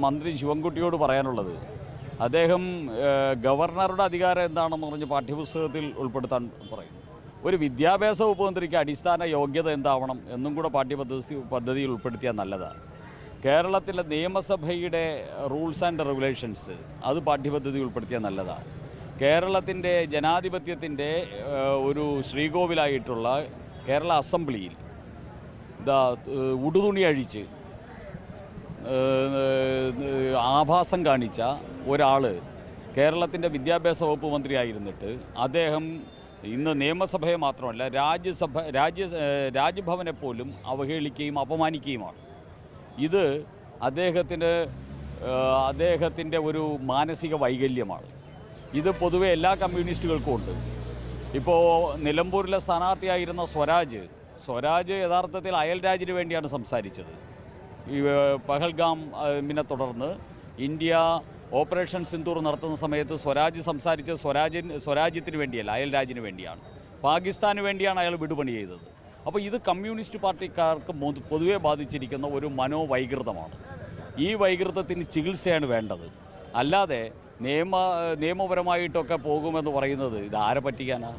മന്ത്രി ശിവൻകുട്ടിയോട് പറയാനുള്ളത്. അദ്ദേഹം ഗവർണറുടെ അധികാരം എന്താണെന്ന് പറഞ്ഞ് പാഠ്യപുസ്തകത്തിൽ ഉൾപ്പെടുത്താൻ പറയും ഒരു വിദ്യാഭ്യാസ ഉപമന്ത്രിക്ക് അടിസ്ഥാന യോഗ്യത എന്താവണം എന്നും കൂടെ പാഠ്യപദ്ധതി പദ്ധതിയിൽ ഉൾപ്പെടുത്തിയാൽ നല്ലതാണ്. കേരളത്തിലെ നിയമസഭയുടെ റൂൾസ് ആൻഡ് റെഗുലേഷൻസ് അത് പാഠ്യപദ്ധതി ഉൾപ്പെടുത്തിയാൽ നല്ലതാണ്. കേരളത്തിന്റെ ജനാധിപത്യത്തിന്റെ ഒരു ശ്രീകോവിലായിട്ടുള്ള കേരള അസംബ്ലിയിൽ ഉടുതുണി അഴിച്ച് ആഭാസം കാണിച്ച ഒരാൾ കേരളത്തിന്റെ വിദ്യാഭ്യാസ വകുപ്പ് മന്ത്രിയായിരുന്നിട്ട് അദ്ദേഹം ഇന്ന് നിയമസഭയെ മാത്രമല്ല രാജ്യസഭ രാജ്യ രാജ്ഭവനെ പോലും അവഹേളിക്കുകയും അപമാനിക്കുകയുമാണ്. ഇത് അദ്ദേഹത്തിന് അദ്ദേഹത്തിന്റെ ഒരു മാനസിക വൈകല്യമാണ്. ഇത് പൊതുവെ എല്ലാ കമ്മ്യൂണിസ്റ്റുകൾക്കും ഉണ്ട്. ഇപ്പോൾ നിലമ്പൂരിലെ സ്ഥാനാർത്ഥിയായിരുന്ന സ്വരാജ് സ്വരാജ് യഥാർത്ഥത്തിൽ അയൽ വേണ്ടിയാണ് സംസാരിച്ചത്. ഈ പഹൽഗാം മിനെ തുടർന്ന് ഇന്ത്യ ഓപ്പറേഷൻ സിന്ദൂർ നടത്തുന്ന സമയത്ത് സ്വരാജ് സംസാരിച്ച സ്വരാജ് സ്വരാജ്യത്തിന് വേണ്ടിയല്ല അയൽ രാജ്യത്തിന് വേണ്ടിയാണ്. പാകിസ്ഥാന് വേണ്ടിയാണ് അയാൾ വിടുപണി ചെയ്തത്. അപ്പോൾ ഇത് കമ്മ്യൂണിസ്റ്റ് പാർട്ടിക്കാർക്ക് പൊതുവെ ബാധിച്ചിരിക്കുന്ന ഒരു മനോവൈകൃതമാണ്. ഈ വൈകൃതത്തിന് ചികിത്സയാണ് വേണ്ടത്. അല്ലാതെ നിയമ നിയമപരമായിട്ടൊക്കെ പോകുമെന്ന് പറയുന്നത് ഇത് ആരെ പറ്റിക്കാനാണ്